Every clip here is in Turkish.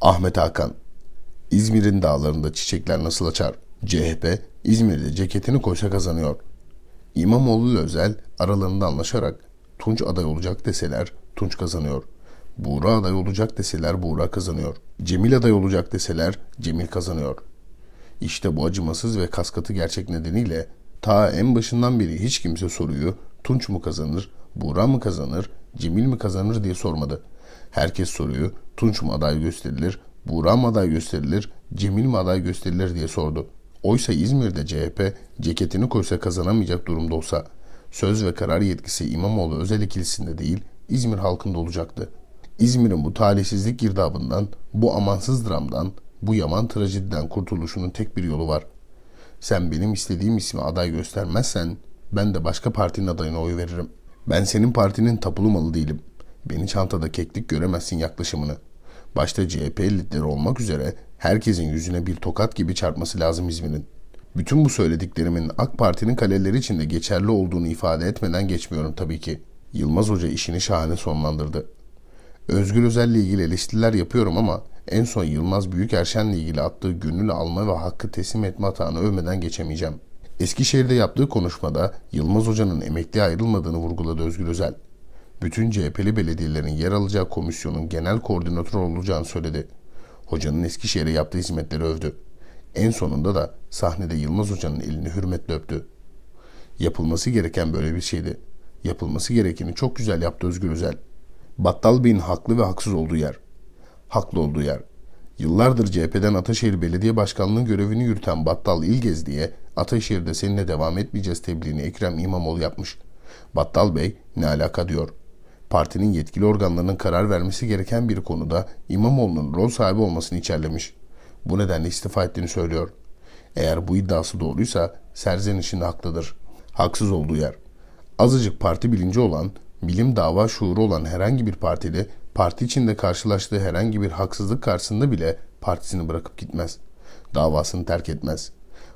Ahmet Hakan İzmir'in dağlarında çiçekler nasıl açar? CHP İzmir'de ceketini koysa kazanıyor. İmamoğlu ile Özel aralarında anlaşarak Tunç aday olacak deseler Tunç kazanıyor. Buğra aday olacak deseler Buğra kazanıyor. Cemil aday olacak deseler Cemil kazanıyor. İşte bu acımasız ve kaskatı gerçek nedeniyle ta en başından beri hiç kimse soruyu Tunç mu kazanır, Buğra mı kazanır, Cemil mi kazanır diye sormadı. Herkes soruyu Tunç mu aday gösterilir, Buğra mı aday gösterilir, Cemil mi aday gösterilir diye sordu. Oysa İzmir'de CHP ceketini koysa kazanamayacak durumda olsa söz ve karar yetkisi İmamoğlu özel ikilisinde değil İzmir halkında olacaktı. İzmir'in bu talihsizlik girdabından, bu amansız dramdan, bu yaman trajediden kurtuluşunun tek bir yolu var. Sen benim istediğim ismi aday göstermezsen ben de başka partinin adayına oy veririm. Ben senin partinin tapulu malı değilim. Beni çantada keklik göremezsin yaklaşımını. Başta CHP lideri olmak üzere herkesin yüzüne bir tokat gibi çarpması lazım İzmir'in. Bütün bu söylediklerimin AK Parti'nin kaleleri içinde geçerli olduğunu ifade etmeden geçmiyorum tabii ki. Yılmaz Hoca işini şahane sonlandırdı. Özgür Özel'le ilgili eleştiriler yapıyorum ama en son Yılmaz Büyükerşen'le ilgili attığı gönül alma ve hakkı teslim etme hatanı övmeden geçemeyeceğim. Eskişehir'de yaptığı konuşmada Yılmaz Hoca'nın emekliye ayrılmadığını vurguladı Özgür Özel. Bütün CHP'li belediyelerin yer alacağı komisyonun genel koordinatörü olacağını söyledi. Hocanın Eskişehir'e yaptığı hizmetleri övdü. En sonunda da sahnede Yılmaz Hoca'nın elini hürmetle öptü. Yapılması gereken böyle bir şeydi. Yapılması gerekeni çok güzel yaptı Özgür Özel. Battal Bey'in haklı ve haksız olduğu yer. Haklı olduğu yer. Yıllardır CHP'den Ataşehir Belediye Başkanlığı görevini yürüten Battal İlgez diye Ataşehir'de seninle devam etmeyeceğiz tebliğini Ekrem İmamoğlu yapmış. Battal Bey ne alaka diyor. Partinin yetkili organlarının karar vermesi gereken bir konuda İmamoğlu'nun rol sahibi olmasını içerlemiş. Bu nedenle istifa ettiğini söylüyor. Eğer bu iddiası doğruysa serzenişinde haklıdır. Haksız olduğu yer. Azıcık parti bilinci olan, bilim dava şuuru olan herhangi bir partide parti içinde karşılaştığı herhangi bir haksızlık karşısında bile partisini bırakıp gitmez. Davasını terk etmez.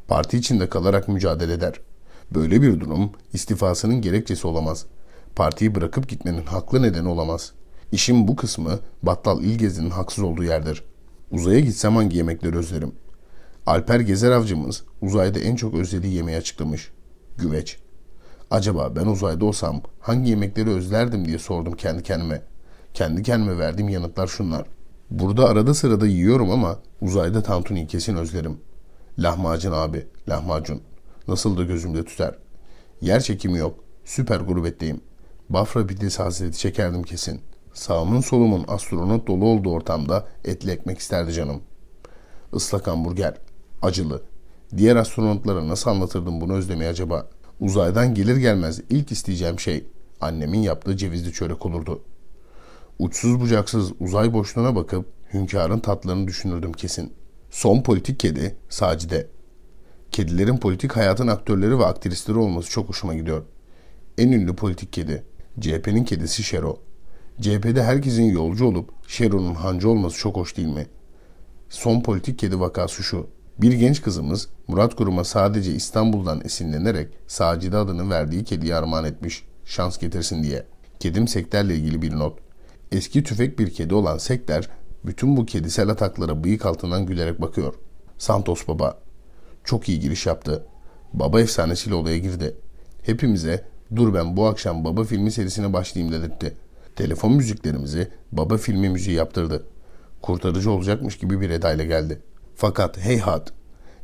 Parti içinde kalarak mücadele eder. Böyle bir durum istifasının gerekçesi olamaz. Partiyi bırakıp gitmenin haklı nedeni olamaz. İşin bu kısmı Battal İlgezi'nin haksız olduğu yerdir. Uzaya gitsem hangi yemekleri özlerim? Alper Gezer avcımız uzayda en çok özlediği yemeği açıklamış. Güveç. Acaba ben uzayda olsam hangi yemekleri özlerdim diye sordum kendi kendime. Kendi kendime verdiğim yanıtlar şunlar. Burada arada sırada yiyorum ama uzayda tantuni kesin özlerim. Lahmacun abi, lahmacun. Nasıl da gözümde tüter. Yer çekimi yok. Süper gurbetteyim. Bafra pidesi hasreti çekerdim kesin. Sağımın solumun astronot dolu olduğu ortamda etli ekmek isterdi canım. Islak hamburger. Acılı. Diğer astronotlara nasıl anlatırdım bunu özlemeyi acaba? Uzaydan gelir gelmez ilk isteyeceğim şey annemin yaptığı cevizli çörek olurdu. Uçsuz bucaksız uzay boşluğuna bakıp hünkârın tatlarını düşünürdüm kesin. Son politik kedi Sacide. Kedilerin politik hayatın aktörleri ve aktrisleri olması çok hoşuma gidiyor. En ünlü politik kedi. CHP'nin kedisi Şero. CHP'de herkesin yolcu olup Şero'nun hancı olması çok hoş değil mi? Son politik kedi vakası şu. Bir genç kızımız Murat Kurum'a sadece İstanbul'dan esinlenerek Sacide adını verdiği kediyi armağan etmiş. Şans getirsin diye. Kedim Sekter'le ilgili bir not. Eski tüfek bir kedi olan Sekter bütün bu kedisel ataklara bıyık altından gülerek bakıyor. Santos Baba. Çok iyi giriş yaptı. Baba efsanesiyle olaya girdi. Hepimize dur ben bu akşam Baba filmi serisine başlayayım dedirtti. Telefon müziklerimizi Baba filmi müziği yaptırdı. Kurtarıcı olacakmış gibi bir edayla geldi. Fakat heyhat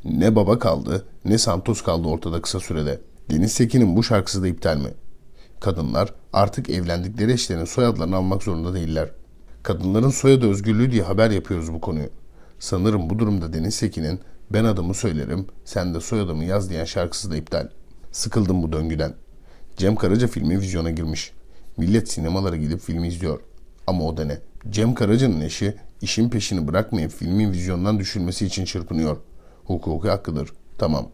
ne baba kaldı ne Santos kaldı ortada kısa sürede. Deniz Sekin'in bu şarkısı da iptal mi? Kadınlar artık evlendikleri eşlerin soyadlarını almak zorunda değiller. Kadınların soyadı özgürlüğü diye haber yapıyoruz bu konuyu. Sanırım bu durumda Deniz Sekin'in ben adımı söylerim sen de soyadımı yaz diyen şarkısı da iptal. Sıkıldım bu döngüden. Cem Karaca filmi vizyona girmiş. Millet sinemalara gidip filmi izliyor. Ama o da ne? Cem Karaca'nın eşi işin peşini bırakmayıp filmin vizyondan düşürmesi için çırpınıyor. Hukuki hakkıdır. Tamam.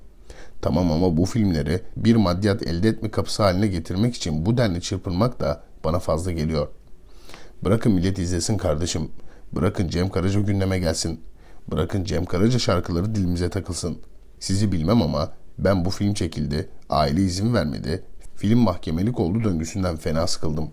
Tamam ama bu filmleri bir maddiyat elde etme kapısı haline getirmek için bu denli çırpınmak da bana fazla geliyor. Bırakın millet izlesin kardeşim. Bırakın Cem Karaca gündeme gelsin. Bırakın Cem Karaca şarkıları dilimize takılsın. Sizi bilmem ama ben bu film çekildi, aile izin vermedi, film mahkemelik oldu döngüsünden fena sıkıldım.